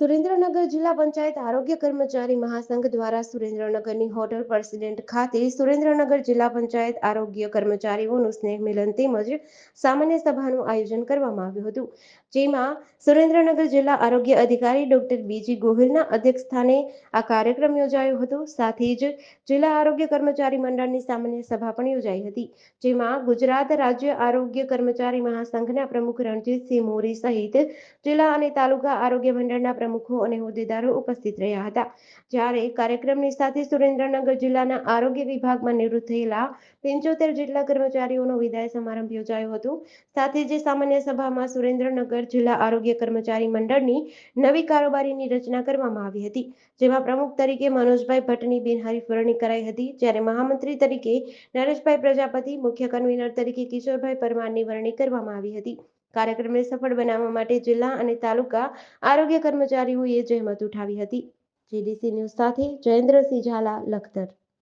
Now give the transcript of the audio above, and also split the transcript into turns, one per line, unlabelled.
સુરેન્દ્રનગર જિલ્લા પંચાયત આરોગ્ય કર્મચારી મહાસંઘ દ્વારા સુરેન્દ્રનગરની હોટલ પ્રેસિડેન્ટ ખાતે સુરેન્દ્રનગર જિલ્લા પંચાયત આરોગ્ય કર્મચારીઓનું સ્નેહ મિલન તેમજ સામાન્ય સભાનું આયોજન કરવામાં આવ્યું હતું. જેમાં સુરેન્દ્રનગર જિલ્લા આરોગ્ય અધિકારી ડોક્ટર બીજી ગોહિલના અધ્યક્ષસ્થાને આ કાર્યક્રમ યોજાયો હતો. સાથે જ જિલ્લા આરોગ્ય કર્મચારી મંડળની સામાન્ય સભા પણ યોજાઈ હતી. જેમાં ગુજરાત રાજ્ય આરોગ્ય કર્મચારી મહાસંઘના પ્રમુખ રણજીતસિંહ મોરી સહિત જિલ્લા અને તાલુકા આરોગ્ય મંડળના પ્રમુખો અને હોદ્દેદારો ઉપસ્થિત રહ્યા હતા. જ્યારે કાર્યક્રમની સાથે સુરેન્દ્રનગર જિલ્લાના આરોગ્ય વિભાગમાં નિવૃત્ત થયેલા પંચોતેર જેટલા કર્મચારીઓનો વિદાય સમારંભ યોજાયો હતો. સાથે જે સામાન્ય સભામાં સુરેન્દ્રનગર જિલ્લા આરોગ્ય કર્મચારી મંડળની નવી કારોબારીની રચના કરવામાં આવી હતી, જેમાં પ્રમુખ તરીકે મનોજભાઈ ભટ્ટની બિનહરીફ વરણી કરાઈ હતી. જ્યારે મહામંત્રી તરીકે નરેશભાઈ પ્રજાપતિ, મુખ્ય કન્વીનર તરીકે કિશોરભાઈ પરમારની વરણી કરવામાં આવી હતી. કાર્યક્રમને સફળ બનાવવા માટે જિલ્લા અને તાલુકા આરોગ્ય કર્મચારીઓએ જહેમત ઉઠાવી હતી. જીડીસી ન્યૂઝ સાથે જયેન્દ્રસિંહ ઝાલા, લખતર.